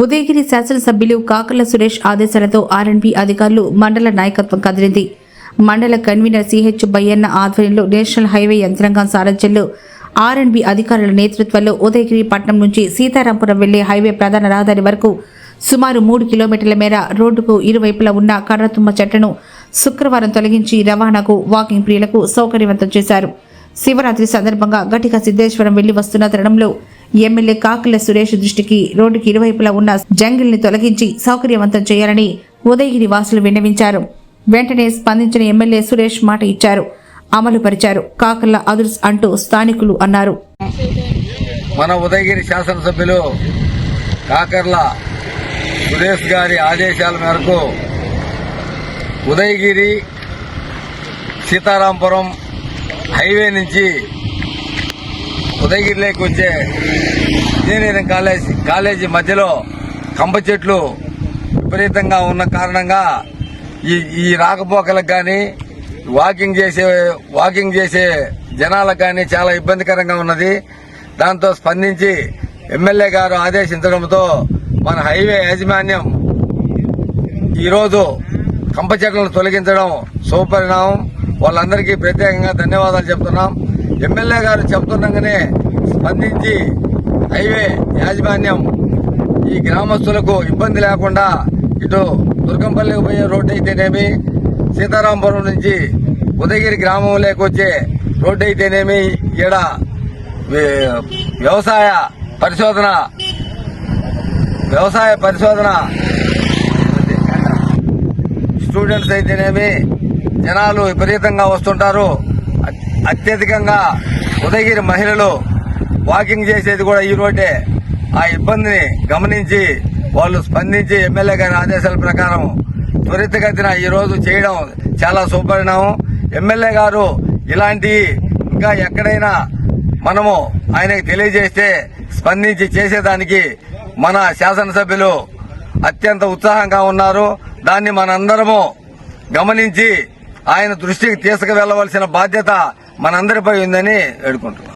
ఉదయగిరి శాసనసభ్యులు కాకర్ల సురేష్ ఆదేశాలతో ఆర్ఎండ్బి అధికారులు మండల నాయకత్వం కదిలింది. మండల కన్వీనర్ సిహెచ్ బయ్యన్న ఆధ్వర్యంలో నేషనల్ హైవే యంత్రాంగం సారథ్యంలో ఆర్ఎండ్బి అధికారుల నేతృత్వంలో ఉదయగిరి పట్నం నుంచి సీతారాంపురం వెళ్ళే హైవే ప్రధాన రహదారి వరకు సుమారు మూడు కిలోమీటర్ల మేర రోడ్డుకు ఇరువైపులా ఉన్న కర్రతుమ్మ చెట్లను శుక్రవారం తొలగించి రవాణాకు వాకింగ్ ప్రియులకు సౌకర్యవంతం చేశారు. శివరాత్రి సందర్భంగా గట్టిగా సిద్ధేశ్వరం వెళ్ళి వస్తున్న తరుణంలో ఎమ్మెల్యే కాకుల సురేష్ దృష్టికి రోడ్డుకి ఇరువైపులా ఉన్న జంగిల్ని తొలగించి సౌకర్యవంతం చేయాలని ఉదయగిరి వాసులు విన్నవించారు. వెంటనే స్పందించిన ఎమ్మెల్యే సురేష్ మాట ఇచ్చారు. అమలు పరిచారు కాకర్ల అదుర్స్ అంటూ స్థానికులు అన్నారు. మన ఉదయగిరి శాసనసభ్యులు కాకర్ల సురేష్ గారి ఆదేశాల మేరకు ఉదయగిరి సీతారాంపురం హైవే నుంచి ఉదయగిరిలోకి వచ్చే ఇంజనీరింగ్ కాలేజ్ కాలేజీ మధ్యలో కంప చెట్లు విపరీతంగా ఉన్న కారణంగా ఈ ఈ రాకపోకలకు కానీ వాకింగ్ చేసే వాకింగ్ చేసే జనాలకు కానీ చాలా ఇబ్బందికరంగా ఉన్నది. దాంతో స్పందించి ఎమ్మెల్యే గారు ఆదేశించడంతో మన హైవే యాజమాన్యం ఈరోజు కంప చెట్లను తొలగించడం శుభపరిణామం వాళ్ళందరికీ ప్రత్యేకంగా ధన్యవాదాలు చెప్తున్నాం. ఎమ్మెల్యే గారు చెప్తుండగానే స్పందించి హైవే యాజమాన్యం ఈ గ్రామస్తులకు ఇబ్బంది లేకుండా ఇటు దుర్గంపల్లికి పోయే రోడ్డు అయితేనేమి సీతారాంపురం నుంచి ఉదయగిరి గ్రామంలోకి వచ్చే రోడ్డు అయితేనేమి ఈడ వ్యవసాయ పరిశోధన వ్యవసాయ పరిశోధన స్టూడెంట్స్ అయితేనేమి జనాలు విపరీతంగా వస్తుంటారు. అత్యధికంగా ఉదయగిరి మహిళలు వాకింగ్ చేసేది కూడా ఈ రోడ్డే. ఆ ఇబ్బందిని గమనించి వాళ్ళు స్పందించి ఎమ్మెల్యే గారి ఆదేశాల ప్రకారం త్వరితగతిన ఈరోజు చేయడం చాలా శుభపరిణామం ఎమ్మెల్యే గారు ఇలాంటి ఇంకా ఎక్కడైనా మనము ఆయనకు తెలియజేస్తే స్పందించి చేసేదానికి మన శాసనసభ్యులు అత్యంత ఉత్సాహంగా ఉన్నారు. దాన్ని మనందరము గమనించి ఆయన దృష్టికి తీసుకువెళ్ళవలసిన బాధ్యత మనందరిపై ఉందని వేడుకుంటున్నాం.